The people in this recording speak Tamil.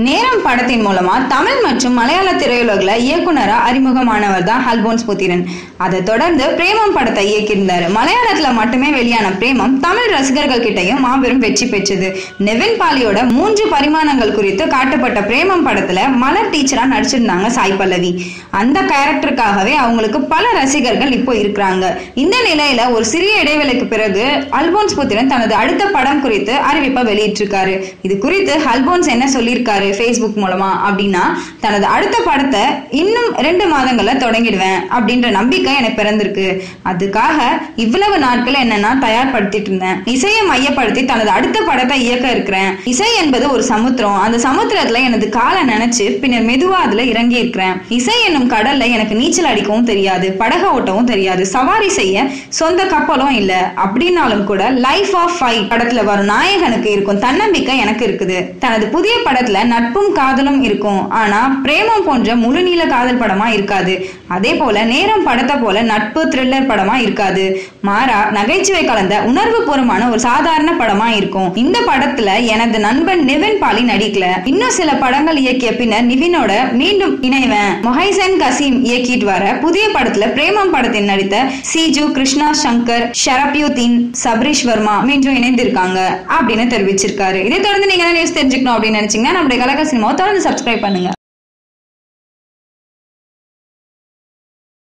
நேரம் படத்தின் மூலமா தமிழ் மற்றும் மலையாள திரையுலகில் இயக்குனரா அறிமுகமானவர் தான் ஹல்போன்ஸ் புத்திரன். அதை தொடர்ந்து பிரேமம் படத்தை இயக்கியிருந்தார். மலையாளத்துல மட்டுமே வெளியான பிரேமம் தமிழ் ரசிகர்கள் கிட்டையும் மாபெரும் வெற்றி பெற்றது. நெவின் பாலியோட மூன்று பரிமாணங்கள் குறித்து காட்டப்பட்ட பிரேமம் படத்துல மலர் டீச்சரா நடிச்சிருந்தாங்க சாய் பல்லவி. அந்த கேரக்டருக்காகவே அவங்களுக்கு பல ரசிகர்கள் இப்போ இருக்கிறாங்க. இந்த நிலையில ஒரு சிறிய இடைவேளைக்கு பிறகு அல்போன்ஸ் புத்திரன் தனது அடுத்த படம் குறித்து அறிவிப்பை வெளியிட்டிருக்காரு. இது குறித்து ஹல்போன்ஸ் என்ன சொல்லியிருக்காரு? ஃபேஸ்புக் மூலமா அப்படின்னா தனது அடுத்த படத்தை இன்னும் ரெண்டு மாதங்கள்ல தொடங்கிடுவேன் அப்படின்ற நம்பிக்கை எனக்கு பிறந்திருக்கு. அதுக்காக இவ்வளவு நாட்கள் என்னன்னா தயார்படுத்திட்டு இருந்தேன். இசையை மையப்படுத்தி தனது அடுத்த படத்தை இயக்க இருக்கிறேன். இசை என்பது ஒரு சமுத்திரம். அந்த சமுத்திரத்துல எனது காலை நினைச்சு பின்னர் மெதுவா அதுல இறங்கி இருக்கிறேன். இசை என்னும் கடல்ல எனக்கு நீச்சல் அடிக்கவும் தெரியாது படக ஓட்டவும் தெரியாது சவாரி செய்ய சொந்த கப்பலும் இல்ல. அப்படின்னாலும் கூட லைஃப் ஆஃப் ஃபைவ் படத்துல வரும் நாயகனுக்கு இருக்கும் தன்னம்பிக்கை எனக்கு இருக்குது. தனது புதிய படத்துல நட்பும் காதலும் இருக்கும். ஆனா பிரேமம் போன்ற முழுநீள காதல் படமா இருக்காது. அதே போல நேரம் படத்தை போல நட்பு த்ரில்லர் படமா இருக்காது. மாறா நகைச்சுவை கலந்த உணர்வு பூர்வமான ஒரு சாதாரண படமா இருக்கும். இந்த படத்துல எனது நண்பன் நிவின் பாலி நடிக்கல. இன்னும் சில படங்கள் இயக்கிய பின்னர் நிவினோட மீண்டும் இணைவேன். மொஹைசன் கசீம் இயக்கிட்டு வர புதிய படத்துல பிரேமம் படத்தில் நடித்த சிஜு கிருஷ்ணா சங்கர் ஷரப்யூதீன் சபரீஷ் வர்மா மீண்டும் இணைந்திருக்காங்க அப்படின்னு தெரிவிச்சிருக்காரு. இதை தொடர்ந்து நீங்க என்ன நியூஸ் தெரிஞ்சுக்கணும் அப்படின்னு நினைச்சீங்கன்னா நம்முடைய கலக சினிமாவை தொடர்ந்து சப்ஸ்கிரைப் பண்ணுங்க.